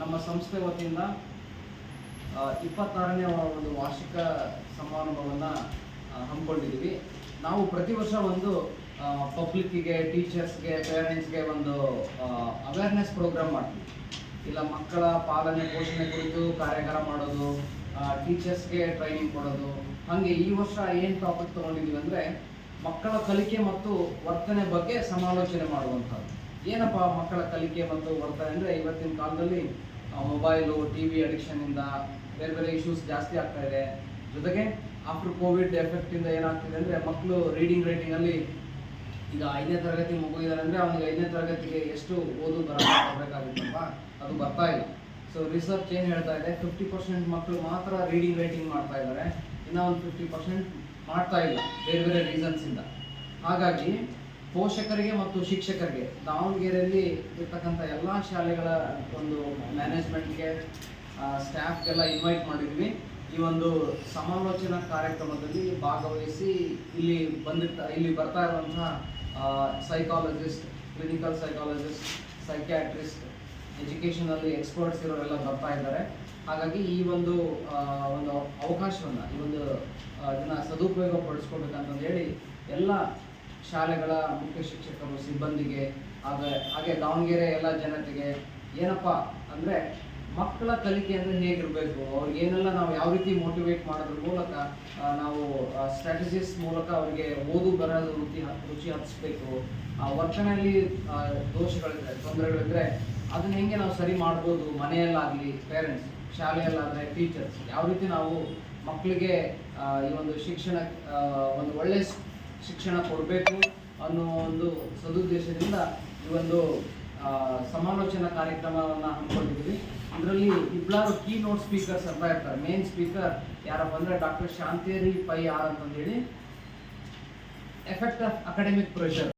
ನಮ್ಮ ಸಂಸ್ಥೆ ವತಿಯಿಂದ ಇಪ್ಪತ್ತಾರನೇ ಒಂದು ವಾರ್ಷಿಕ ಸಮಾರಂಭವನ್ನು ಹಮ್ಮಿಕೊಂಡಿದ್ದೀವಿ. ನಾವು ಪ್ರತಿ ವರ್ಷ ಒಂದು ಪಬ್ಲಿಕ್ಕಿಗೆ ಟೀಚರ್ಸ್ಗೆ ಪೇರೆಂಟ್ಸ್ಗೆ ಒಂದು ಅವೇರ್ನೆಸ್ ಪ್ರೋಗ್ರಾಮ್ ಮಾಡ್ತೀವಿ. ಇಲ್ಲ, ಮಕ್ಕಳ ಪಾಲನೆ, ಪೋಷಣೆ ಕುರಿತು ಕಾರ್ಯಾಗಾರ ಮಾಡೋದು ಟೀಚರ್ಸ್ಗೆ ಟ್ರೈನಿಂಗ್ ಕೊಡೋದು. ಹಾಗೆ ಈ ವರ್ಷ ಏನು ಟಾಪಿಕ್ ತೊಗೊಂಡಿದ್ದೀವಿ ಅಂದರೆ, ಮಕ್ಕಳ ಕಲಿಕೆ ಮತ್ತು ವರ್ತನೆ ಬಗ್ಗೆ ಸಮಾಲೋಚನೆ ಮಾಡುವಂಥದ್ದು. ಏನಪ್ಪ ಮಕ್ಕಳ ಕಲಿಕೆ ಮತ್ತು ಬರ್ತಾರೆ ಅಂದರೆ ಇವತ್ತಿನ ಕಾಲದಲ್ಲಿ ಮೊಬೈಲು ಟಿ ವಿ ಅಡಿಕ್ಷನ್ನಿಂದ ಬೇರೆ ಬೇರೆ ಇಶ್ಯೂಸ್ ಜಾಸ್ತಿ ಆಗ್ತಾ ಇದೆ. ಜೊತೆಗೆ ಆಫ್ಟರ್ ಕೋವಿಡ್ ಎಫೆಕ್ಟಿಂದ ಏನಾಗ್ತಿದೆ ಅಂದರೆ ಮಕ್ಕಳು ರೀಡಿಂಗ್ ರೈಟಿಂಗಲ್ಲಿ ಈಗ ಐದನೇ ತರಗತಿ ಮುಗಿದಾರೆ ಅಂದರೆ ಅವನಿಗೆ ಐದನೇ ತರಗತಿಗೆ ಎಷ್ಟು ಓದು ಬರಬೇಕಾಗಿತ್ತಪ್ಪ ಅದು ಬರ್ತಾ ಇಲ್ಲ. ಸೊ ರಿಸರ್ಚ್ ಏನು ಹೇಳ್ತಾ ಇದೆ? ಫಿಫ್ಟಿ ಪರ್ಸೆಂಟ್ ಮಕ್ಕಳು ಮಾತ್ರ ರೀಡಿಂಗ್ ರೈಟಿಂಗ್ ಮಾಡ್ತಾ ಇದ್ದಾರೆ. ಇನ್ನೊಂದು ಒಂದು ಫಿಫ್ಟಿ ಪರ್ಸೆಂಟ್ ಮಾಡ್ತಾ ಇಲ್ಲ, ಬೇರೆ ಬೇರೆ ರೀಸನ್ಸಿಂದ ಹಾಗಾಗಿ ಪೋಷಕರಿಗೆ ಮತ್ತು ಶಿಕ್ಷಕರಿಗೆ ದಾವಣಗೆರೆಯಲ್ಲಿ ಇರ್ತಕ್ಕಂಥ ಎಲ್ಲ ಶಾಲೆಗಳ ಒಂದು ಮ್ಯಾನೇಜ್ಮೆಂಟ್ಗೆ ಸ್ಟಾಫ್ಗೆಲ್ಲ ಇನ್ವೈಟ್ ಮಾಡಿದ್ವಿ. ಈ ಒಂದು ಸಮಾಲೋಚನಾ ಕಾರ್ಯಕ್ರಮದಲ್ಲಿ ಭಾಗವಹಿಸಿ ಇಲ್ಲಿ ಬಂದಿರ್ತ, ಇಲ್ಲಿ ಬರ್ತಾ ಇರುವಂತಹ ಸೈಕಾಲಜಿಸ್ಟ್ ಕ್ಲಿನಿಕಲ್ ಸೈಕಾಲಜಿಸ್ಟ್ ಸೈಕ್ಯಾಟ್ರಿಸ್ಟ್ ಎಜುಕೇಷನಲ್ಲಿ ಎಕ್ಸ್ಪರ್ಟ್ಸ್ ಇರೋರೆಲ್ಲ ಬರ್ತಾ ಇದ್ದಾರೆ. ಹಾಗಾಗಿ ಈ ಒಂದು ಒಂದು ಅವಕಾಶವನ್ನು, ಈ ಒಂದು ಇದನ್ನು ಸದುಪಯೋಗ ಪಡಿಸ್ಕೋಬೇಕಂತಂದು ಹೇಳಿ ಎಲ್ಲ ಶಾಲೆಗಳ ಮುಖ್ಯ ಶಿಕ್ಷಕರು, ಸಿಬ್ಬಂದಿಗೆ ಹಾಗೆ ಹಾಗೆ ದಾವಣಗೆರೆ ಎಲ್ಲ ಜನತೆಗೆ ಏನಪ್ಪ ಅಂದರೆ ಮಕ್ಕಳ ಕಲಿಕೆ ಅಂದರೆ ಹೇಗಿರಬೇಕು? ಅವ್ರಿಗೆ ಏನೆಲ್ಲ ನಾವು ಯಾವ ರೀತಿ ಮೋಟಿವೇಟ್ ಮಾಡೋದ್ರ ಮೂಲಕ ನಾವು ಸ್ಟ್ರಾಟಜಿಸ್ ಮೂಲಕ ಅವರಿಗೆ ಓದು ಬರೋದು ರುಚಿ ರುಚಿ ಹತ್ತಿಸ್ಬೇಕು ಆ, ವರ್ತನೆಯಲ್ಲಿ ದೋಷಗಳಿದ್ರೆ, ತೊಂದರೆಗಳಿದ್ರೆ ಅದನ್ನ ಹೆಂಗೆ ನಾವು ಸರಿ ಮಾಡ್ಬೋದು? ಮನೆಯಲ್ಲಾಗಲಿ ಪೇರೆಂಟ್ಸ್ ಶಾಲೆಯಲ್ಲಾದರೆ ಟೀಚರ್ಸ್ ಯಾವ ರೀತಿ ನಾವು ಮಕ್ಕಳಿಗೆ ಈ ಒಂದು ಶಿಕ್ಷಣ ಒಂದು ಒಳ್ಳೆ ಶಿಕ್ಷಣ ಕೊಡಬೇಕು ಅನ್ನೋ ಒಂದು ಸದುದ್ದೇಶದಿಂದ ಈ ಒಂದು ಸಮಾಲೋಚನಾ ಕಾರ್ಯಕ್ರಮವನ್ನು ಹಮ್ಮಿಕೊಂಡಿದ್ದೀವಿ. ಇದರಲ್ಲಿ ಇಬ್ಬರು ಕೀ ನೋಟ್ ಸ್ಪೀಕರ್ಸ್ ಅಂತ ಇರ್ತಾರೆ. ಮೇನ್ ಸ್ಪೀಕರ್ ಯಾರಪ್ಪ ಅಂದರೆ ಡಾಕ್ಟರ್ ಶಾಂತೇರಿ ಪೈ ಆರ್ ಅಂತಂದೇಳಿ. Effect of academic pressure